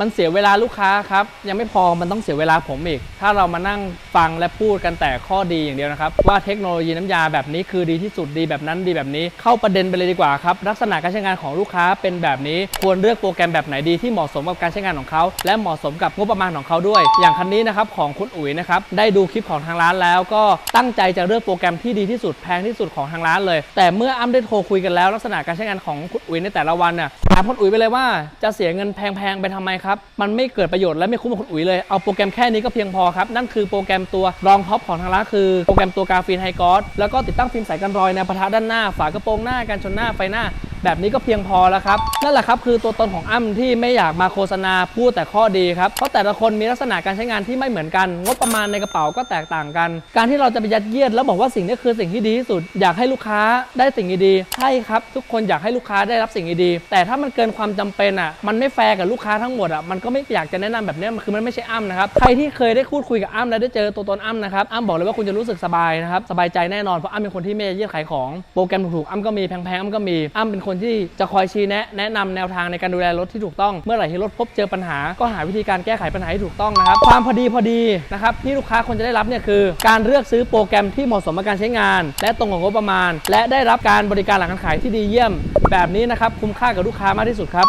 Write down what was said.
มันเสียเวลาลูกค้าครับ ยังไม่พอมันต้องเสียเวลาผมอีก ถ้าเรามานั่งฟังและพูดกันแต่ข้อดีอย่างเดียวนะครับ ว่าเทคโนโลยีน้ำยาแบบนี้คือดีที่สุดดีแบบนั้นดีแบบนี้ เข้าประเด็นไปเลยดีกว่าครับลักษณะการใช้งานของลูกค้าเป็นแบบนี้ควรเลือกโปรแกรมแบบไหนดีที่เหมาะสมกับการใช้งานของเขา และเหมาะสมกับงบประมาณของเขาด้วย อย่างคันนี้นะครับของคุณอุ๋ยนะครับได้ดูคลิปของทางร้านแล้วก็ตั้งใจจะเลือกโปรแกรมที่ดีที่สุดแพงที่สุดของทางร้านเลย แต่เมื่ออ้ำได้โทรคุยกันแล้ว ลักษณะการใช้งานของคุณอุ๋ยในแต่ละวันน่ะถามคุณอุ๋ยไปเลยว่าจะเสียเงินแพงๆไปทำไมครับมันไม่เกิดประโยชน์และไม่คุ้มกับคุณอุ๋ยเลยเอาโปรแกรมแค่นี้ก็เพียงพอครับ นั่นคือโปรแกรมตัวรองท็อปของทางร้านคือโปรแกรมตัวกาฟีนไฮกอสแล้วก็ติดตั้งฟิล์มใสกันรอยแนวปะทะด้านหน้า ฝากระโปรงหน้ากันชนหน้าไฟหน้า แบบนี้ก็เพียงพอแล้วครับนั่นแหละครับคือตัวตนของอ้ำที่ไม่อยากมาโฆษณาพูดแต่ข้อดีครับเพราะแต่ละคนมีลักษณะการใช้งานที่ไม่เหมือนกัน งบประมาณในกระเป๋าก็แตกต่างกัน การที่เราจะไปยัดเยียดแล้วบอกว่าสิ่งนี้คือสิ่งที่ดีที่สุด อยากให้ลูกค้าได้สิ่งดีๆใช่ครับ ทุกคนอยากให้ลูกค้าได้รับสิ่งดีๆแต่ถ้ามันเกินความจำเป็นอะมันไม่แฟร์กับลูกค้าทั้งหมดอะมันก็ไม่อยากจะแนะนำแบบนี้มันคือมันไม่ใช่อ้ำนะครับใครที่เคยได้พูดคุยกับอ้ำและได้เจอตัวตนอ้ำนะครับอ้ำบอกเลยว่าคุณจะรู้สึกสบายนะครับสบายใจแน่นอนเพราะอ้ำเป็นคนที่ไม่ยัดเยียดขายของโปรแกรมถูกๆอ้ำก็มีแพงๆอ้ำก็มีอ้ำเป็นคนที่จะคอยชี้แนะแนะนำแนวทางในการดูแลรถที่ถูกต้อง เมื่อไหร่ที่รถพบเจอปัญหา ก็หาวิธีการแก้ไขปัญหาให้ถูกต้องนะครับ ความพอดีพอดีนะครับที่ลูกค้าควรจะได้รับเนี่ยคือ การเลือกซื้อโปรแกรมที่เหมาะสมกับการใช้งาน และตรงกับงบประมาณ และได้รับการบริการหลังการขายที่ดีเยี่ยม แบบนี้นะครับคุ้มค่ากับลูกค้ามากที่สุดครับ